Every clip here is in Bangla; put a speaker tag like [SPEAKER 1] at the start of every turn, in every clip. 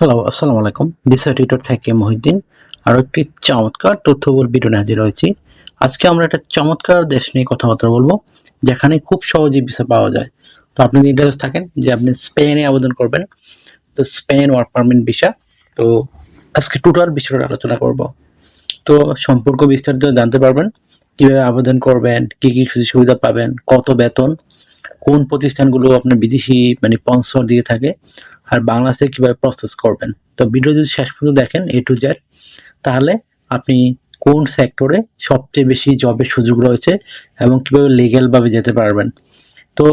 [SPEAKER 1] হ্যালো আসসালামু আলাইকুম। বিষয় টিউটর থেকে মহিউদ্দিন। আরও একটি চমৎকার তথ্যবল ভিডিও হাজির হয়েছি। আজকে আমরা একটা চমৎকার দেশ নিয়ে কথাবার্তা বলব, যেখানে খুব সহজে ভিসা পাওয়া যায়। তো আপনি ইন্টারেস্ট থাকেন যে আপনি স্পেনে আবেদন করবেন, তো স্পেন ওয়ার্ক পারমিট ভিসা তো আজকে টোটাল বিষয়টা আলোচনা করব। তো সম্পর্ক বিস্তারিত জানতে পারবেন, কীভাবে আবেদন করবেন, কী কী সুযোগ সুবিধা পাবেন, কত বেতন কোন প্রতিষ্ঠানগুলো আপনার বিদেশি মানে স্পন্সর দিয়ে থাকে আর বাংলাদেশে কীভাবে প্রসেস করবেন? তো ভিডিও যদি শেষ পর্যন্ত দেখেন এ টু জেড তাহলে আপনি কোন সেক্টরে সবচেয়ে বেশি জবের সুযোগ রয়েছে এবং কীভাবে লিগ্যালভাবে যেতে পারবেন? তো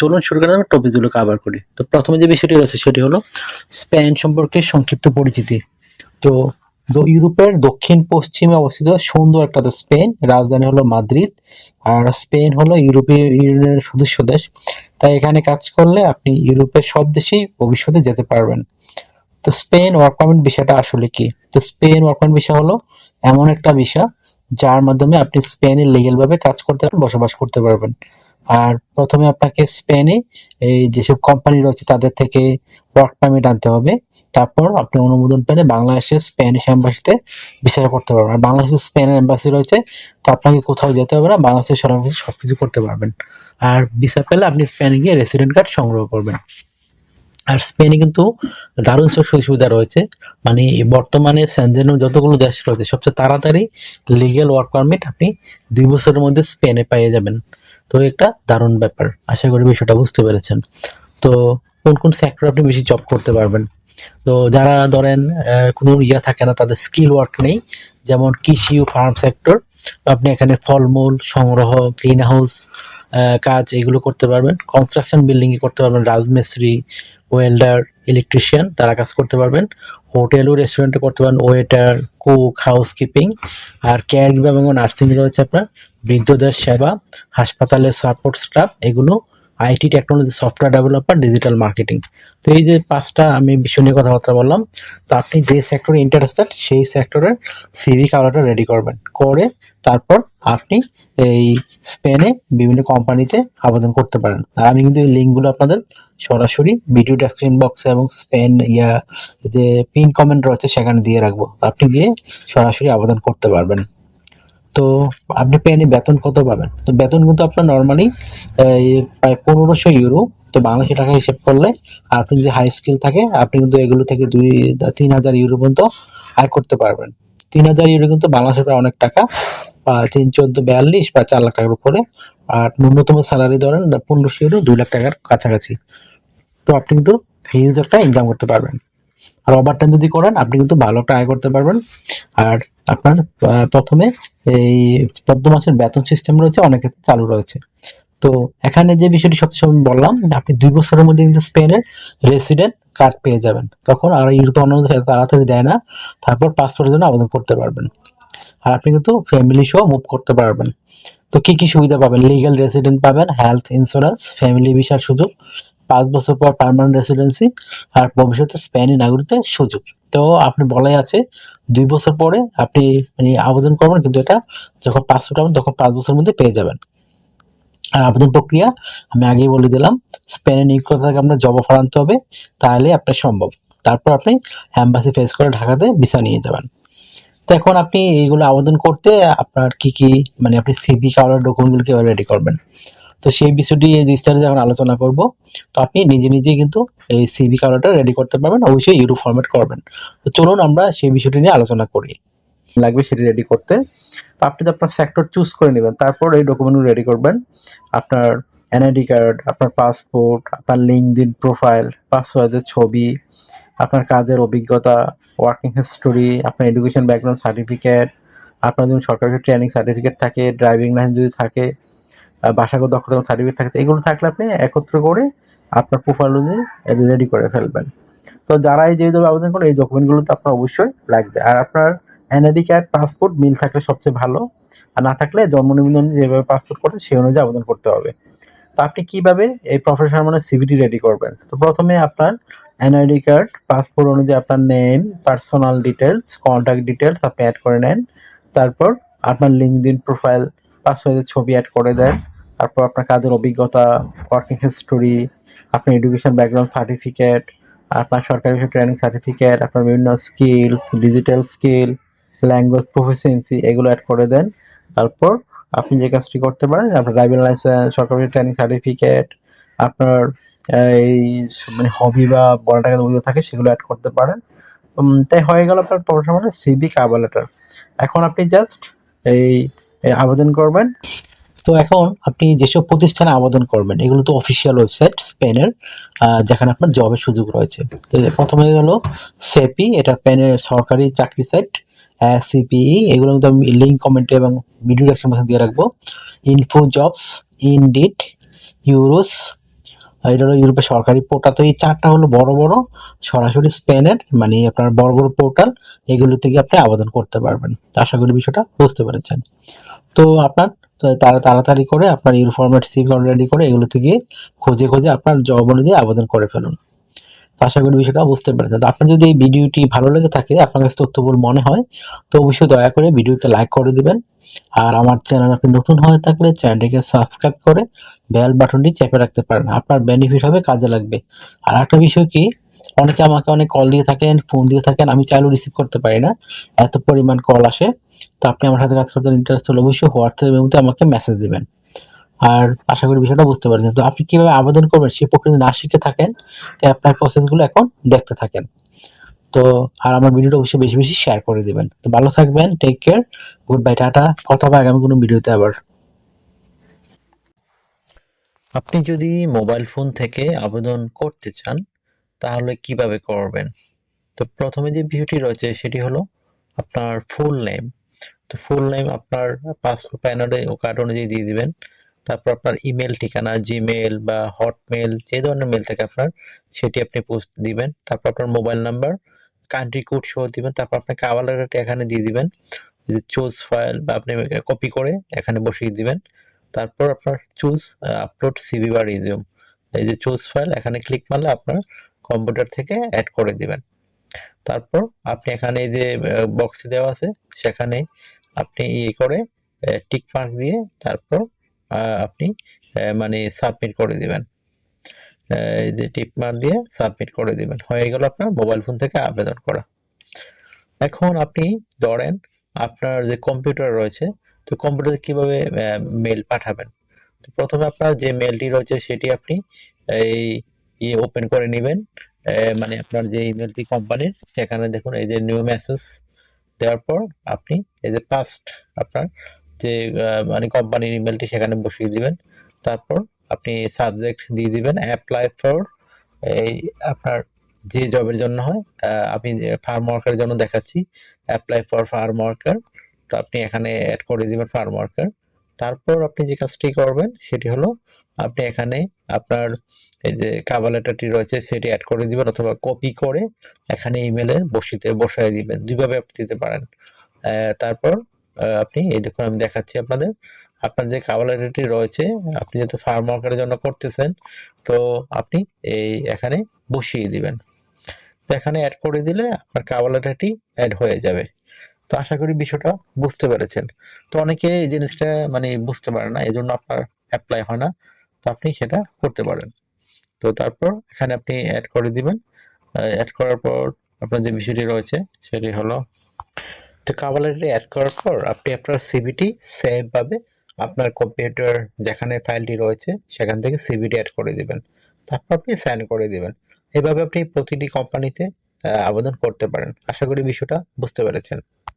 [SPEAKER 1] চলুন শুরু করে আমরা টপিকগুলো কাভার করি। তো প্রথমে যে বিষয়টি রয়েছে সেটি হলো স্পেন সম্পর্কে সংক্ষিপ্ত পরিচিতি। তো ইউরোপের দক্ষিণ পশ্চিমে অবস্থিত সুন্দর একটা স্পেন। রাজধানী হলো মাদ্রিদ আর স্পেন হলো ইউরোপীয় ইউনিয়নের সদস্য দেশ। তাই এখানে কাজ করলে আপনি ইউরোপের সব দেশেই ভবিষ্যতে যেতে পারবেন। তো স্পেন ওয়ার্ক পারমিট বিষয়টা আসলে কি? তো স্পেন ওয়ার্ক পারমিট বিষয় হলো এমন একটা বিষয় যার মাধ্যমে আপনি স্পেনে লিগেল ভাবে কাজ করতে পারবেন, বসবাস করতে পারবেন। আর প্রথমে আপনাকে স্পেনে এই যেসব কোম্পানি রয়েছে তাদের থেকে ওয়ার্ক পারমিট আনতে হবে। তারপর আপনি অনুমোদন পেলে বাংলাদেশের স্প্যানিশ এম্বাসিতে বিচার করতে পারবেন। বাংলাদেশের স্পেনের এম্বাসি রয়েছে, তো আপনাকে কোথাও যেতে হবে না, বাংলাদেশের সরাসরি সব কিছু করতে পারবেন। আর ভিসা পেলে আপনি স্পেনে গিয়ে রেসিডেন্ট কার্ড সংগ্রহ করবেন। আর স্পেনে কিন্তু দারুণ সব সুবিধা রয়েছে। মানে বর্তমানে স্যানজেনো যতগুলো দেশ রয়েছে, সবচেয়ে তাড়াতাড়ি লিগেল ওয়ার্ক পারমিট আপনি দুই বছরের মধ্যে স্পেনে পেয়ে যাবেন। তো একটা দারুণ ব্যাপার, আশা করি বিষয়টা বুঝতে পেরেছেন। তো কোন কোন সেক্টর আপনি বেশি জব করতে পারবেন? তো যারা ধরেন কোনো ইয়া থাকে না, তাদের স্কিল ওয়ার্ক নেই, যেমন কৃষি ও ফার্ম সেক্টর আপনি এখানে ফলমূল, সংগ্রহ গ্রিন হাউস কাজ এগুলো করতে পারবেন। কনস্ট্রাকশন বিল্ডিং করতে পারবেন, রাজমিস্ত্রি ওয়েল্ডার ইলেকট্রিশিয়ান তারা কাজ করতে পারবেন। হোটেল ও রেস্টুরেন্টে করতে পারেন ওয়েটার কুক হাউসকিপিং আর কেয়ার গিভার এবং নার্সিং রয়েছে আপনার, বৃদ্ধদের সেবা, হাসপাতালের সাপোর্ট স্টাফ এগুলো IT technology software developer digital marketing তো এই যে পাঁচটা আমি বিষয় নিয়ে কথাবার্তা বললাম, তো আপনি যে সেক্টরে ইন্টারেস্টেড সেই সেক্টরের সিভি কালারটা রেডি করবেন। করে তারপর আপনি এই স্পেনে বিভিন্ন কোম্পানিতে আবেদন করতে পারেন। আর আমি কিন্তু এই লিঙ্কগুলো আপনাদের সরাসরি ভিডিও ডেসক্রিপশন বক্সে এবং স্পেন ইয়া যে পিন কমেন্ট রয়েছে, সেখানে দিয়ে রাখব। আপনি গিয়ে সরাসরি আবেদন করতে পারবেন। তো আপনি পেনে বেতন কত পাবেন? তো বেতন কিন্তু আপনার নর্মালি প্রায় পনেরোশো ইউরো তো বাংলাদেশি টাকা হিসেব করলে আপনি যদি হাই স্কিল থাকে, আপনি কিন্তু এগুলো থেকে দুই, তিন হাজার ইউরো পর্যন্ত আয় করতে পারবেন। তিন হাজার ইউরো কিন্তু বাংলাদেশের প্রায় অনেক টাকা তিন চোদ্দ বিয়াল্লিশ বা চার লাখ টাকার উপরে, আর ন্যূনতম স্যালারি ধরেন পনেরোশো ইউরো দুই লাখ টাকার কাছাকাছি। তো আপনি কিন্তু হিউজ একটা ইনকাম করতে পারবেন। আর ওভার টাইম যদি করেন, আপনি কিন্তু ভালো একটা আয় করতে পারবেন। আর আপনার প্রথমে এই চোদ্দ মাসের বেতন সিস্টেম রয়েছে, অনেক ক্ষেত্রে চালু রয়েছে। তো এখানে যে বিষয়টি সবচেয়ে বললাম, আপনি দুই বছরের মধ্যে কিন্তু স্পেনের রেসিডেন্ট কার্ড পেয়ে যাবেন। তখন আর ইউরোপে এত তাড়াতাড়ি দেয় না, তারপর পাসপোর্টের জন্য আবেদন করতে পারবেন। আর আপনি কিন্তু ফ্যামিলি সহ মুভ করতে পারবেন। তো কি কি সুবিধা পাবেন? লিগ্যাল রেসিডেন্ট পাবেন হেলথ ইন্স্যুরেন্স ফ্যামিলি ভিসার সুযোগ পাঁচ বছর পর পার্মানেন্ট রেসিডেন্সি আর ভবিষ্যতে স্পেনি নাগরিকত্বের সুযোগ। তো আপনি বলাই আছে, দুই বছর পরে আপনি মানে আবেদন করবেন, কিন্তু এটা যখন পাসপোর্ট হবে, তখন পাঁচ বছরের মধ্যে পেয়ে যাবেন। আর আবেদন প্রক্রিয়া, আমি আগেই বলে দিলাম স্পেনে নিয়োগ করতে থেকে আপনার জব অফার আনতে হবে, তাহলে আপনার সম্ভব। তারপর আপনি অ্যাম্বাসি ফেস করে ঢাকাতে ভিসা নিয়ে যাবেন। তো এখন আপনি এইগুলো আবেদন করতে আপনার কি কি মানে আপনি সিভি কালার ডকুমেন্টগুলো কীভাবে রেডি করবেন? তো সেই বিষয়টি বিস্তারিত এখন আলোচনা করব। তো আপনি নিজে নিজেই কিন্তু এই সিভি কালারটা রেডি করতে পারবেন, অবশ্যই ইউরো ফরম্যাট করবেন। তো চলুন আমরা সেই বিষয়টি নিয়ে আলোচনা করি। লাগবে সেটি রেডি করতে। তো আপনি তো আপনার সেক্টর চুজ করে নেবেন, তারপর এই ডকুমেন্টগুলো রেডি করবেন। আপনার এনআইডি কার্ড আপনার পাসপোর্ট আপনার লিঙ্কডিন প্রোফাইল পাসওয়ার্ডের ছবি, আপনার কাজের অভিজ্ঞতা ওয়ার্কিং হিস্টোরি আপনার এডুকেশন ব্যাকগ্রাউন্ড সার্টিফিকেট আপনার যদি সরকারি ট্রেনিং সার্টিফিকেট থাকে ড্রাইভিং লাইসেন্স যদি থাকে ভাষাগত দক্ষতা সার্টিফিকেট থাকে এগুলো থাকলে আপনি একত্র করে আপনার প্রোফাইল অনুযায়ী রেডি করে ফেলবেন। তো যারা এই যেভাবে আবেদন করেন এই ডকুমেন্টগুলো তো আপনার অবশ্যই লাগবে। আর আপনার এনআইডি কার্ড পাসপোর্ট মিল থাকলে সবচেয়ে ভালো। আর না থাকলে জন্ম নিবন্ধন যেভাবে পাসপোর্ট করে, সেই অনুযায়ী আবেদন করতে হবে। তো আপনি কীভাবে এই প্রফেশনাল মানে সিভিটি রেডি করবেন? তো প্রথমে আপনার এনআইডি কার্ড পাসপোর্ট অনুযায়ী আপনার name personal details contact details আপনি অ্যাড করে নেন। তারপর আপনার লিঙ্কডিন প্রোফাইল পাসওয়ার্ডের ছবি অ্যাড করে দেন। তারপর আপনার কাজের অভিজ্ঞতা ওয়ার্কিং হিস্টোরি আপনার এডুকেশন ব্যাকগ্রাউন্ড সার্টিফিকেট আপনার সরকারি ট্রেনিং সার্টিফিকেট আপনার বিভিন্ন skills digital skill language proficiency এগুলো অ্যাড করে দেন। তারপর আপনি যে কাজটি করতে পারেন, আপনার ড্রাইভিং লাইসেন্স সরকারি ট্রেনিং সার্টিফিকেট আপনার এই মানে হবি বা বড় টাকা থাকে, সেগুলো অ্যাড করতে পারেন। তাই হয়ে গেল আপনার প্রফেশনাল সিবি কাভার লেটার এখন আপনি জাস্ট এই আবেদন করবেন। তো এখন আপনি যেসব প্রতিষ্ঠানে আবেদন করবেন, এগুলো তো অফিসিয়াল ওয়েবসাইট স্পেনের যেখানে আপনার জবের সুযোগ রয়েছে। তো প্রথমে হলো সেপি, এটা স্পেনের সরকারি চাকরি সাইট সিপিই এগুলো কিন্তু আমি লিঙ্ক কমেন্টে এবং ভিডিও ডিসক্রিপশন দিয়ে রাখব। ইনফো জবস ইনডিট ইউরোস এটা হলো ইউরোপের সরকারি পোর্টাল তো এই চারটা হলো বড় বড়, সরাসরি স্পেনের মানে আপনার বড় বড় পোর্টাল এগুলো থেকে আপনি আবেদন করতে পারবেন। আশা করি বিষয়টা বুঝতে পেরেছেন। তো আপনার তো তারা তাড়াতাড়ি করে আপনার ইউর ফরম্যাট সিভি রেডি করে এগুলোতে গিয়ে খুঁজে খুঁজে আপনার জব অনুযায়ী আবেদন করে ফেলুন। তো আশা করি বিষয়টা বুঝতে পেরেছেন। তো আপনার যদি এই ভিডিওটি ভালো লেগে থাকে, আপনার কাছে তথ্যবহুল মনে হয়, তো অবশ্যই দয়া করে ভিডিওকে লাইক করে দিবেন। আর আমার চ্যানেল আপনি নতুন হয়ে থাকলে চ্যানেলটিকে সাবস্ক্রাইব করে বেল বাটনটি চেপে রাখতে পারেন। আপনার বেনিফিট হবে, কাজে লাগবে। আর একটা বিষয় কি, অনেকে আমাকে অনেক কল দিয়ে থাকেন ফোন দিয়ে থাকেন, আমি চাইলেও রিসিভ করতে পারি না। এত পরিমাণ কল আসে। তো আপনি আমার সাথে কাজ করতে ইন্টারেস্ট হলে অবশ্যই হোয়াটসঅ্যাপের মধ্যে আমাকে মেসেজ দিবেন। আর আশা করি বিষয়টা বুঝতে পারছেন। তো আপনি কীভাবে আবেদন করবেন সেই প্রক্রিয়া না শিখে থাকেন তাই আপনার প্রসেসগুলো এখন দেখতে থাকেন। তো আর আমার ভিডিওটা অবশ্যই বেশি বেশি শেয়ার করে দিবেন। তো ভালো থাকবেন take care good bye tata. কথা হবে আগামী কোনো ভিডিওতে আবার। আপনি যদি মোবাইল ফোন থেকে আবেদন করতে চান, তাহলে কীভাবে করবেন? তো প্রথমে যে বিষয়টি রয়েছে, সেটি হলো আপনার ফুল নেম তো ফুল নেম আপনার পাসপোর্ট প্যানেলে ও কার্ড অনুযায়ী দিয়ে দিবেন। তারপর আপনার ইমেল ঠিকানা জিমেল বা হটমেল যে ধরনের মেল থাকে আপনার, সেটি আপনি পোস্ট দিবেন। তারপর আপনার মোবাইল নাম্বার কান্ট্রি কোড সহ দিবেন। তারপর আপনার কাভার লেটারটা এখানে দিয়ে দিবেন। চুজ ফাইল বা আপনি কপি করে এখানে বসিয়ে দিবেন। তারপর আপনার চুজ আপলোড সিভি বা রিজিউম এই যে চুজ ফাইল এখানে ক্লিক মারলে আপনার কম্পিউটার থেকে অ্যাড করে দিবেন। তারপর আপনি এখানে এই যে বক্সে দেওয়া আছে, সেখানে আপনি ইয়ে করে টিক মার্ক দিয়ে তারপর আপনি মানে সাবমিট করে দিবেন। যে টিক মার্ক দিয়ে সাবমিট করে দিবেন। হয়ে গেল আপনার মোবাইল ফোন থেকে আবেদন করা। এখন আপনি ধরেন আপনার যে কম্পিউটার রয়েছে, তো কম্পিউটারে কীভাবে মেল পাঠাবেন? তো প্রথমে আপনার যে মেলটি রয়েছে সেটি আপনি, এই ইয়ে ওপেন করে নেবেন। মানে আপনার যে ইমেলটি কোম্পানির, সেখানে দেখুন এই যে নিউ মেসেজ দেওয়ার পর আপনি এই যে পাস্ট আপনার, যে মানে কোম্পানির ইমেলটি সেখানে বসিয়ে দিবেন। তারপর আপনি সাবজেক্ট দিয়ে দিবেন অ্যাপ্লাই ফর এই আপনার যে জবের জন্য হয় আমি ফার্ম ওয়ার্কারের জন্য দেখাচ্ছি। অ্যাপ্লাই ফর ফার্ম ওয়ার্কার তো আপনি এখানে অ্যাড করে দিবেন ফার্ম ওয়ার্কার তারপর আপনি যে কাজটি করবেন, সেটি হলো আপনি এখানে আপনার এই যে কাভার লেটারটি রয়েছে, সেটি অ্যাড করে দিবেন অথবা কপি করে এখানে ইমেলে বসিতে, বসায় দিবেন। দুইভাবে আপনি দিতে পারেন। তারপর আপনি, এই দেখুন আমি দেখাচ্ছি আপনাদের। আপনার যে কাভার লেটারটি রয়েছে, আপনি যেহেতু ফার্ম ওয়ার্কারের জন্য করতেছেন, তো আপনি এই এখানে বসিয়ে দিবেন। তো এখানে অ্যাড করে দিলে আপনার কাভার লেটারটি অ্যাড হয়ে যাবে। তো আশা করি বিষয়টা বুঝতে পেরেছেন। তো অনেকে এই জিনিসটা মানে বুঝতে পারে না এই জন্য আপনার অ্যাপ্লাই হয় না। আপনি সেটা করতে পারেন। তো তারপর এখানে আপনি অ্যাড করে দিবেন। অ্যাড করার পর আপনার যে বিষয়টি রয়েছে, সেটি হলো, তো কাভালেটে অ্যাড করার পর আপনি আপনার সিভিটি সেভ ভাবে আপনার কম্পিউটার যেখানে ফাইলটি রয়েছে, সেখান থেকে সিভিটি অ্যাড করে দিবেন। তারপর আপনি সাইন করে দিবেন। এভাবে আপনি প্রতিটি কোম্পানিতে আবেদন করতে পারেন। আশা করি বিষয়টা বুঝতে পেরেছেন।